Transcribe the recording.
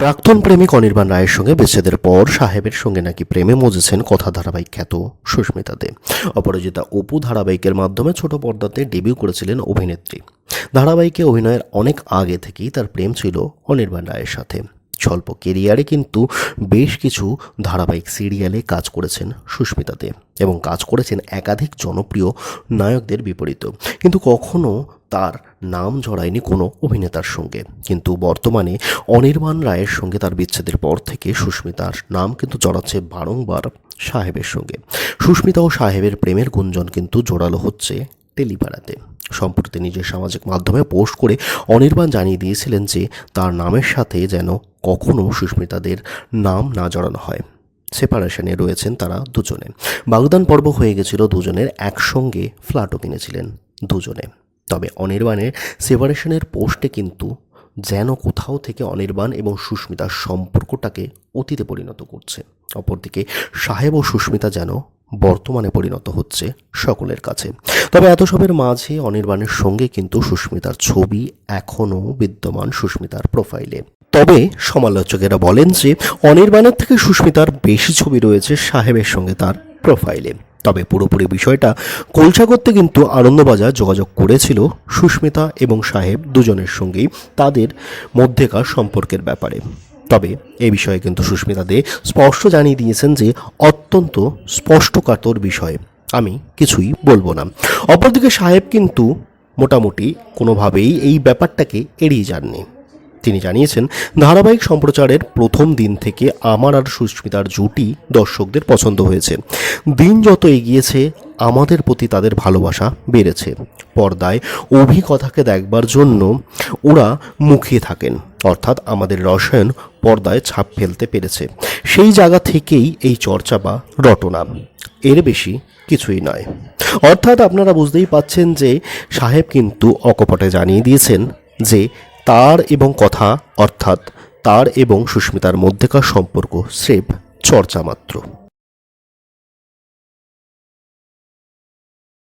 প্রাক্তন প্রেমিক অনির্বাণ রায়ের সঙ্গে বিচ্ছেদের পর সাহেবের সঙ্গে নাকি প্রেমে মজেছেন কথা ধারাবাহিক খ্যাত সুস্মিতা দে অপরাজিতা অপু ধারাবাহিকের মাধ্যমে ছোট পর্দাতে ডেবিউ করেছিলেন অভিনেত্রী। ধারাবাহিকে অভিনয়ের অনেক আগে থেকেই তার প্রেম ছিল অনির্বাণ রায়ের সাথে। স্বল্প কেরিয়ারে কিন্তু বেশ কিছু ধারাবাহিক সিরিয়ালে কাজ করেছেন সুস্মিতা দে এবং কাজ করেছেন একাধিক জনপ্রিয় নায়কদের বিপরীত। কিন্তু কখনো তার নাম জড়ায়নি কোনো অভিনেতার সঙ্গে। কিন্তু বর্তমানে অনির্বাণ রায়ের সঙ্গে তার বিচ্ছেদের পর থেকে সুস্মিতার নাম কিন্তু জড়াচ্ছে বারংবার সাহেবের সঙ্গে। সুস্মিতা ও সাহেবের প্রেমের গুঞ্জন কিন্তু জোরালো হচ্ছে টেলিপাড়াতে সম্প্রতি নিজের সামাজিক মাধ্যমে পোস্ট করে অনির্বাণ জানিয়ে দিয়েছিলেন যে, তার নামের সাথে যেন কখনো সুস্মিতাদের নাম না জড়ানো হয়। সেপারেশনে রয়েছেন তারা দুজনে। বাগদান পর্ব হয়ে গেছিল দুজনের একসঙ্গে ফ্ল্যাটও কিনেছিলেন দুজনে। তবে অনির্বাণের সেপারেশনের পোস্টে কিন্তু যেন কোথাও থেকে অনির্বাণ এবং সুস্মিতার সম্পর্কটাকে অতীতে পরিণত করছে। অপরদিকে সাহেব ও সুস্মিতা যেন বর্তমানে পরিণত হচ্ছে সকলের কাছে। তবে এত সবের মাঝে অনির্বাণের সঙ্গে কিন্তু সুস্মিতার ছবি এখনও বিদ্যমান সুস্মিতার প্রোফাইলে। তবে সমালোচকেরা বলেন যে অনির্বাণের থেকে সুস্মিতার বেশি ছবি রয়েছে সাহেবের সঙ্গে তার প্রোফাইলে। তবে পুরোপুরি বিষয়টা কলসা করতে কিন্তু আনন্দবাজার যোগাযোগ করেছিল সুস্মিতা এবং সাহেব দুজনের সঙ্গেই তাদের মধ্যেকার সম্পর্কের ব্যাপারে। তবে এ বিষয়ে কিন্তু সুস্মিতা দে স্পষ্ট জানিয়ে দিয়েছেন যে অত্যন্ত স্পষ্টকাতর বিষয়। আমি কিছুই বলব না। অপরদিকে সাহেব কিন্তু মোটামুটি কোনোভাবেই এই ব্যাপারটাকে এড়িয়ে যাননি। তিনি জানিয়েছেন, ধারাবাহিক সম্প্রচারের প্রথম দিন থেকে আমার আর সুস্মিতার জুটি দর্শকদের পছন্দ হয়েছে। দিন যত এগিয়েছে, আমাদের প্রতি তাদের ভালোবাসা বেড়েছে। পর্দায় অভিকথাকে দেখবার জন্য ওরা মুখিয়ে থাকেন। অর্থাৎ আমাদের রসায়ন পর্দায় ছাপ ফেলতে পেরেছে। সেই জায়গা থেকেই এই চর্চা বা রটনা। এর বেশি কিছুই নয়। অর্থাৎ আপনারা বুঝতেই পাচ্ছেন যে সাহেব কিন্তু অকপটে জানিয়ে দিয়েছেন যে তার এবং কথা অর্থাৎ তার এবং সুস্মিতার মধ্যেকার সম্পর্ক স্রেফ চর্চা মাত্র